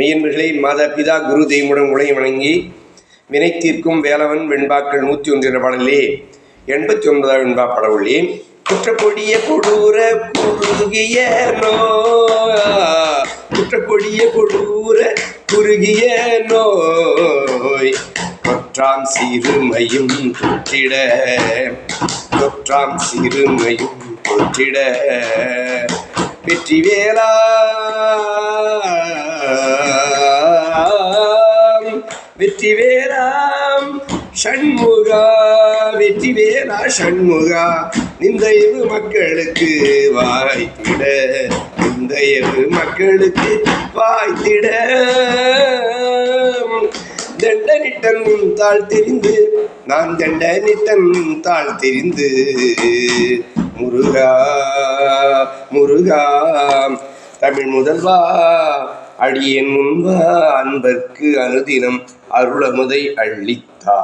மெய்யன்பர்களை மாதா பிதா குரு தெய்வமுடன் உடைய வணங்கி வினை தீர்க்கும் வேலவன் வெண்பாக்கள் நூற்றி ஒன்று என்ற பாடலே எண்பத்தி ஒன்பதாம் வெண்பா படவுள்ளி. குற்றக்கொடிய கொடூர குறுகிய நோ குற்றக்கொடிய கொடூர குறுகிய நோய். தொற்றாம் சிறுமையும் தொற்றிட. தொற்றாம் சிறுமையும் தொற்றிட. வெற்றி வேளா வெற்றி வேலாம் ஷண்முகா வெற்றி வேலா ஷண்முகா நிந்தைவு மக்களுக்கு வாய்த்திட நிந்தைவு மக்களுக்கு வாய்த்திட தண்டனிட்டன் தாழ் தெரிந்து நான் தண்டனிட்டன் தாழ் தெரிந்து. முருகா முருகா தமிழ் முதல்வா அடியேன் முன்பா அன்பர்க்கு அனுதினம் அருளமுதை அள்ளித்தா